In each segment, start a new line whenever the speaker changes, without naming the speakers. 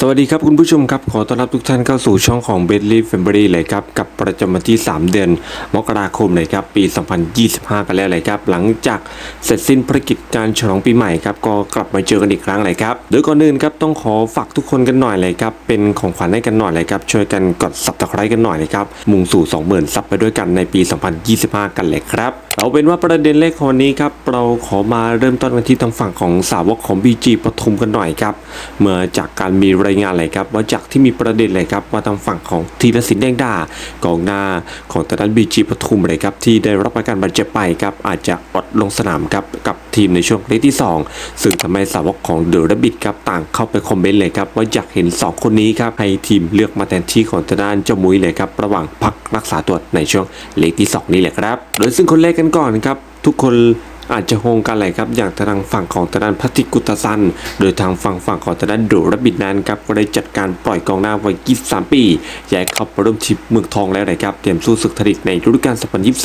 สวัสดีครับคุณผู้ชมครับ ขอต้อนรับทุกท่านเข้าสู่ช่องของ b e d l y Family เลยครับ กับประจำวันที่ 3 เดือน มกราคมเลยครับ ปี 2025 กันแล้วเลยครับ หลังจากเสร็จสิ้นภารกิจการฉลองปีใหม่ครับ ก็กลับมาเจอกันอีกครั้งเลยครับ โดยก่อนอื่นครับต้องขอฝากทุกคนกันหน่อยเลยครับ เป็นของขวัญให้กันหน่อยเลยครับ ช่วยกันกด subscribe กันหน่อยเลยครับ มุ่งสู่ 20,000 ซับไปด้วยกันในปี 2025 กันเลยครับ เอาเป็นว่าประเด็นแรกของวันนี้ครับเราขอมาเริ่มต้นกันที่ทางฝั่งของสาวกของ BG ปทุมกันหน่อยครับเมื่อจากการมีรายงานเลยครับว่าจากที่มีประเด็นเลยครับว่าทางฝั่งของธีรศิลป์แดงดากองหน้าของตอนนั้น BG ปทุมเลยครับที่ได้รับอาการบาดเจ็บไปครับอาจจะอดลงสนามครับกับทีมในช่วงเลกที่ 2 ซึ่งทำให้สาวกของเดอะระบิดครับต่างเข้าไปคอมเมนต์เลยครับว่าอยากเห็น 2 คนนี้ครับให้ทีมเลือกมาแทนที่ของทางด้นเจ้ามุ้ยเลยครับระหว่างพักรักษาตัวในช่วงเลกที่ 2 นี้แหละครับโดยซึ่งคนแรกกันก่อนครับ ทุกคน อาจจะโฮงกันเลยครับอย่างทางฝั่งของทางด้านพัติกุตซัน โดยทางฝั่งฝั่งของทางด้านโดรบิดนั้นครับก็ได้จัดการปล่อยกองหน้าวัย 23 ปีย้ายเข้าไปร่วมทีมเมืองทองแล้วนะครับเตรียมสู้ศึกทดิกในฤดูกาล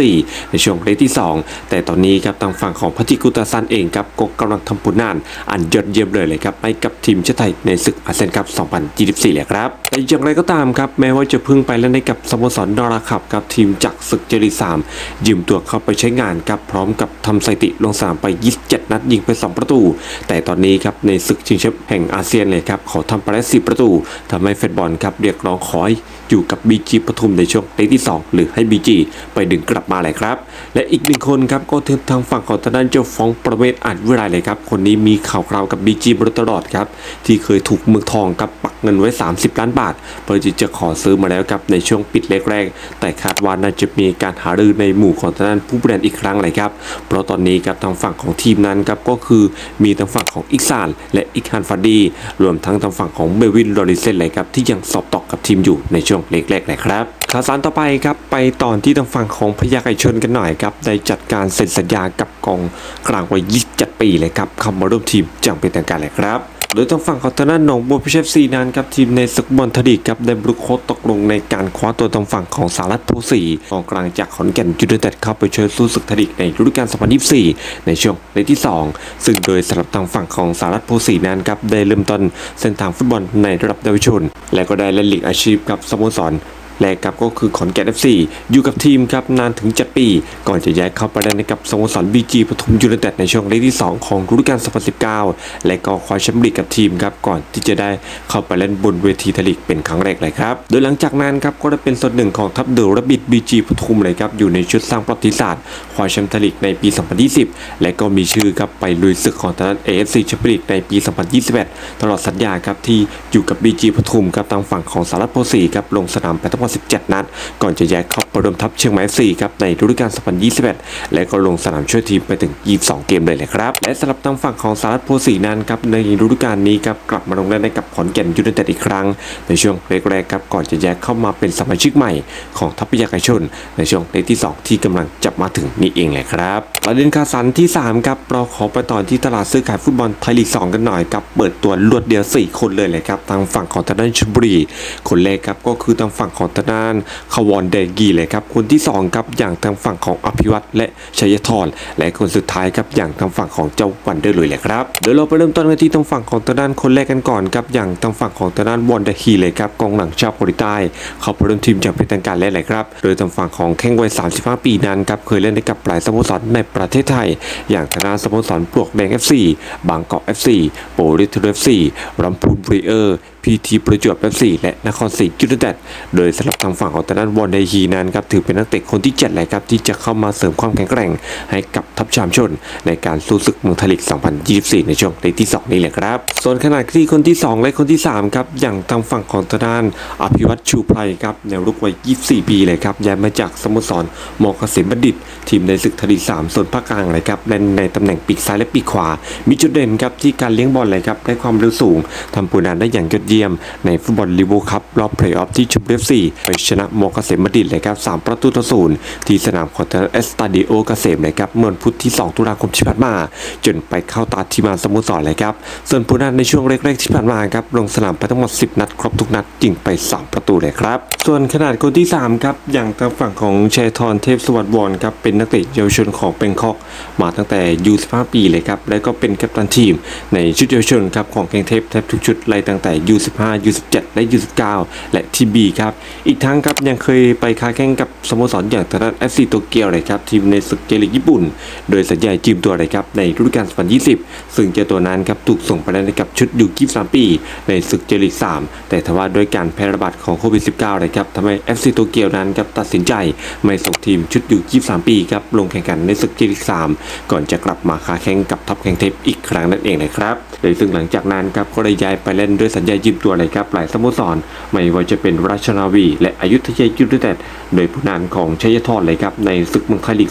2024 ในช่วงเลขที่ 2 แต่ตอนนี้ครับทางฝั่งของพัติกุตซันเองครับก็กำลังทำผลงานอันยอดเยี่ยมเลยเลยครับให้กับทีมชาติไทยในศึกอาเซียนคัพ 2024เลยครับแต่อย่างไรก็ตามครับแม้ว่าจะพึ่งไปเล่นในกับสโมสรนอราขับกับทีมจากศึกเจรีสามยืมตัวเข้าไปใช้งานครับพร้อมกับทำสถิติลงสนามไป 27 นัดยิงไป 2 ประตู แต่ตอนนี้ครับในศึกชิงแชมป์แห่งอาเซียนเลยครับเขาทำไปได้10 ประตูทำให้แฟนบอลครับเรียกร้องขอให้ อยู่กับ BG ปทุมในช่วงเลกที่ 2 หรือให้ BG ไปดึงกลับมาเลยครับ และอีกหนึ่งคนครับก็ถึงทางฝั่งของทางด้านเจ้าฟองประเวศอัดวิไลเลยครับ คนนี้มีข่าวคราวกับ BG มาโดยตลอดครับ ที่เคยถูกเมืองทองกับปักเงินไว้ 30 ล้านบาท เพื่อที่จะขอซื้อมาแล้วครับในช่วงปิดเล็กแรกแต่คาดว่าน่าจะมีการหารือในหมู่ของทางด้านผู้บริหารอีกครั้งเลยครับ เพราะตอนนี้ครับทางฝั่งของทีมนั้นครับก็คือมีทางฝั่งของอิกซานและอิกฮันฟาดีรวมทั้งทางฝั่งของเบวินลอริเซนเลยครับที่ยังสอบตกกับทีมอยู่ในช่วงเล็กแรกเลยครับข่าวสารต่อไปครับไปตอนที่ทางฝั่งของพยาไก่ชนกันหน่อยครับได้จัดการเซ็นสัญญากับกองกลางวัย 27 ปีเลยครับเข้ามาร่วมทีมจังเป็นทางการเลยครับ โดยทางฝั่งของทางด้านหนองบัวพิเชฟซีนั้นครับทีมในศึกบอลทดีครับได้บรุกโคตตกลงในการคว้าตัวทางฝั่งของสารัตโพสีกองกลางจากขอนแก่นยูไนเต็ดเข้าไปช่วยสู้ศึกทดีในฤดูกาล 2024 ในช่วงเลกที่ 2 ซึ่งโดยสำหรับทางฝั่งของสารัตโพสีนั้นครับได้เริ่มต้นเส้นทางฟุตบอลในระดับเยาวชน และก็ได้เล่นลีกอาชีพกับสโมสร แรกครับก็คือขอนแก่น FC อยู่กับทีมครับนานถึง 7 ปี ก่อนจะย้ายเข้าไปเล่นในกับสโมสร BG ปทุมยูไนเต็ดในช่วงเลกที่ 2 ของฤดูกาล 2019 และก็คว้าแชมป์ลีกกับทีมครับก่อนที่จะได้เข้าไปเล่นบนเวทีทลีกเป็นครั้งแรกเลยครับ โดยหลังจากนั้นครับก็ได้เป็นส่วนหนึ่งของทัพเดอระบิด BG ปทุมเลยครับอยู่ในชุดสร้างประวัติศาสตร์คว้าแชมป์ทลีกในปี 2020 และก็มีชื่อครับไปลุยศึกของทางด้าน AFC แชมเปี้ยนลีกในปี 2021 ตลอดสัญญาครับที่อยู่กับ BG ปทุมครับทางฝั่งของสารัตโพสีครับลงสนามไปทั้งหมด17 นัด ก่อนจะย้ายเข้าปรวมทัพเชียงใหม่ FC ครับ ในฤดูกาล 2021 และก็ลงสนามช่วยทีมไปถึง 22 เกมเลยแหละครับ และสำหรับทางฝั่งของสารัตโพสีนั้นครับในฤดูกาลนี้ครับกลับมาลงเล่นในกับขอนแก่นยูไนเต็ดอีกครั้ง ในช่วงแรกๆครับก่อนจะย้ายเข้ามาเป็นสมาชิกใหม่ของทัพพยากชน ในช่วงเลกที่ 2 ที่กำลังจะมาถึงนี่เองแหละครับประเด็นข่าวสารที่ 3 ครับเราขอไปต่อที่ตลาดซื้อขายฟุตบอลไทยลีก 2 กันหน่อยครับเปิดตัวรวดเดียว 4 คนเลยเลยครับทางฝั่งของทางด้านชลบุรี คนแรกครับก็คือทางฝั่งของทางด้านขวอนเดกีเลยครับคนที่2ครับอย่างทางฝั่งของอภิวัตและชัยธรและคนสุดท้ายครับอย่างทางฝั่งของเจ้าวันเดอร์เลยแหละครับเดี๋ยวเราไปเริ่มต้นกันที่ทางฝั่งของทางด้านคนแรกกันก่อนครับอย่างทางฝั่งของทางด้านวอนเดฮีเลยครับกองหลังชาวเกาหลีใต้เขาไปร่มทีมอย่างเป็นทางการแล้วแหละครับโดยทางฝั่งของแข้งวัย 35 ปีนั้นครับเคยเล่นให้กับหลายสโมสรในประเทศไทย อย่างทางด้านสโมสรปลวกแดง FC บางกอก FC โปรลิทเอฟซีรัมพูนบรีเออร์พีทีประจวบเอฟซีและนครศรียูไนเต็ดโดยสำหรับทางฝั่งของทางด้านวอนเดฮีนั้นครับถือเป็นนักเตะคนที่7เลยครับที่จะเข้ามาเสริมความแข็งแกร่ง ให้กับทัพชามชน ในการสู้ศึกเมืองทยลีก2024 ในช่วงเลกที่ 2 นี้แหละครับ ส่วนขณะที่คนที่ 2 และคนที่ 3 ครับ อย่างทางฝั่งของทางด้านอภิวัตชูไพรครับแนวรุกวัย 24 ปีเลยครับย้ายมาจากสโมสรมอเกษมบัณฑิต ทีมในศึกทยลีก3 ส่วนภาคกลางเลยครับเล่นในตำแหน่งปีกซ้ายและปีกขวา มีจุดเด่นครับที่การเลี้ยงบอลเลยครับได้ความเร็วสูงทำผลงานได้อย่างยอดเยี่ยมเยี่ยม ในฟุตบอลลีวูคัพรอบเพลย์ออฟที่ชุมเรียบสี่ไปชนะมอเกษมบัณฑิตเลยครับ3ประตูต่อศูนย์ที่สนามคอนเทนเอสตาดิโอเกษมเลยครับเมื่อพุธที่ 2 ตุลาคมที่ผ่านมา จนไปเข้าตาทีมงานสโมสรเลยครับส่วนผู้นั้นในช่วงแรกๆที่ผ่านมาครับลงสนามไปทั้งหมด 10 นัดครบทุกนัดยิงไป 3 ประตูเลยครับ ส่วนขนาดคนที่ 3 ครับ อย่างทางฝั่งของชัยทรเทพสวัสดิ์วรครับเป็นนักเตะเยาวชนของเบงคอก มาตั้งแต่ยู15ปีเลยครับและก็เป็นกัปตันทีม ในชุดเยาวชนครับของแกงเทพแทบทุกชุดไล่ตั้งแต่ยู15 U17 และ U19 และทีบีครับอีกทั้งครับยังเคยไปค้าแข่งกับสโมสรอย่างทางด้าน FC โตเกียวเลยครับทีมในศึกเจลีกญี่ปุ่น โดยสัญญายืมตัวเลยครับในฤดูกาล2020 ซึ่งเจ้าตัวนั้นครับถูกส่งไปเล่นกับชุดยู23ปี ในศึกเจลีก3แต่ทว่าด้วยการแพร่ระบาดของโควิด -19 เลยครับทำให้ FC โตเกียวนั้นครับตัดสินใจไม่ส่งทีมชุดยู23ปีครับลงแข่งขันในศึกเจลีก3ก่อนจะกลับมาค้าแข่งกับทัพแข่งเทพอีกครั้งนั่นเองนะครับ โดยซึ่งหลังจากนั้นครับก็ได้ย้ายไปเล่นด้วยสัญญายืมตัวเลยครับหลายสโมสร ไม่ว่าจะเป็นราชนาวี และอยุธยายูไนเต็ดโดยผู้นานของชัยทอดเลยครับในศึกเมืองไทยลีก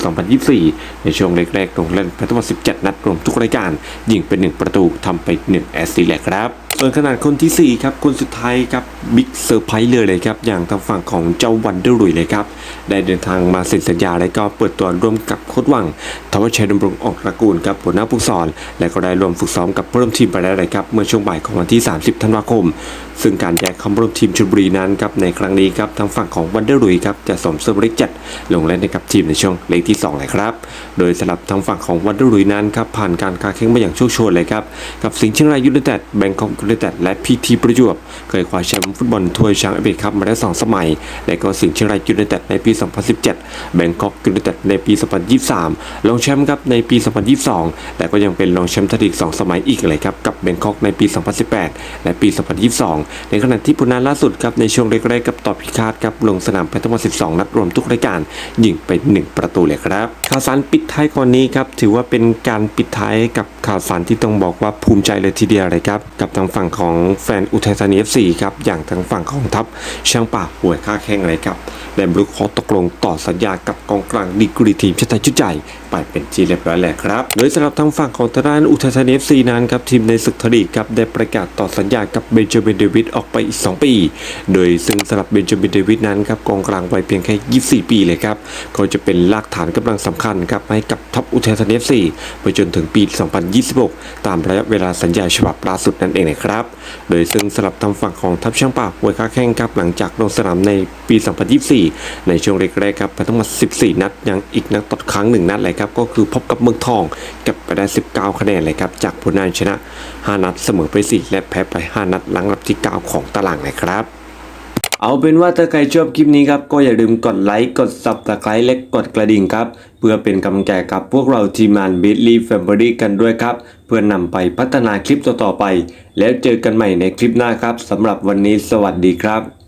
2024 ในช่วงแรกๆลงเล่นไปทั้งหมด17 นัดรวมทุกรายการ ยิงเป็น 1 ประตูทำไป 1 แอสซิสต์แหละครับ ส่วนขนาดคนทีสี่ 4 ครับ คนสุดท้ายครับบิ๊กเซอร์ไพรส์เลยเลยครับ อย่างทางฝั่งของเจ้าวันเดอร์ลุยเลยครับ ได้เดินทางมาเซ็นสัญญาและก็เปิดตัวร่วมกับโค้ชวังทวชชัยดำรงออกตระกูลครับหัวหน้าผู้สอน และก็ได้รวมฝึกซ้อมกับเพื่อนทีมไปแล้วเลยครับ เมื่อช่วงบ่ายของวันที่ 30 ธันวาคมซึ่งการแยกคำร่วมทีมชลบุรีนั้นครับในครั้งนี้ครับทางฝั่งของวันเดอร์ลุยครับจะสมเสื้อเล็กจัดลงเล่นในกับทีมในช่วงเลขที่2เลยครับ โดยสำหรับทางฝั่งของวันเดอร์ลุยนั้นครับผ่านการคาแข่งมาอย่างโชคโชนเลยครับกับสิงห์เชียงรายยูไนเต็ดแบงคอกยูไนเต็ดและพีทีประจวบ เคยคว้าแชมป์ฟุตบอลถ้วยช้างเอเบคัพมาได้สองสมัย และก็สิงห์เชียงรายยูไนเต็ดในปี 2017 แบงคอกยูไนเต็ดในปี 2023 รองแชมป์ครับในปี 2022และก็ยังเป็นรองแชมป์ไทยลีก2สมัยอีกเลยครับกับแบงคอกในปี 2018 และปี 2022ในขณะที่ผลงานล่าสุดครับในช่วงแรกๆกับต่อพิฆาตครับลงสนามไปทั้งหมด 12 นัดรวมทุกรายการ ยิงไป 1 ประตูเลยครับ ข่าวสารปิดท้ายก่อนนี้ครับถือว่าเป็นการปิดท้ายกับข่าวสารที่ต้องบอกว่าภูมิใจเลยทีเดียวเลยครับกับทางฝั่งของแฟนอุทัยธานี FC ครับอย่างทางฝั่งของทัพช่างป่าป่วยค่าแข้งเลยครับได้บรุกขอตกลงต่อสัญญากับกองกลางดีกรีทีมชาติไทยชุดใหญ่ ไปเป็นที่เรียบร้อยแล้วครับ โดยสำหรับทางฝั่งของทางด้านอุทัยธานี FC นั้นครับทีมในศึกทลีกครับได้ประกาศต่อสัญญากับเบนจามินเดวิดออกไปอีก 2 ปี โดยซึ่งสำหรับเบนจามินเดวิดนั้นครับกองกลางวัยเพียงแค่ 24 ปีเลยครับเขาจะเป็นรากฐานกำลังสำคัญครับให้กับทัพอุทัยธานี FC ไปจนถึงปี 2026 ตามระยะเวลาสัญญาฉบับล่าสุดนั่นเองนะครับโดยซึ่งสำหรับทางฝั่งของทัพช่างป่าป่วยค้าแข้งครับหลังจากลงสนามในปี 2024 ในช่วงแรกๆครับไปทั้งหมด 14 นัดยังอีกนัดต่อครั้งหนึ่งนัดเลยครับก็คือพบกับเมืองทองเก็บไปได้ 19 คะแนนเลยครับจากผลงานชนะ 5 นัดเสมอไป 4 และแพ้ไป 5 นัดหลังลำดับที่ 9 ของตารางเลยครับเอาเป็นว่าถ้าใครชอบคลิปนี้ครับก็อย่าลืมกดไลค์กด subscribe และกดกระดิ่งครับ เพื่อเป็นกำลังใจกับพวกเราทีมงาน b i t l y Family กันด้วยครับ เพื่อนำไปพัฒนาคลิปต่อๆไป แล้วเจอกันใหม่ในคลิปหน้าครับสำหรับวันนี้สวัสดีครับ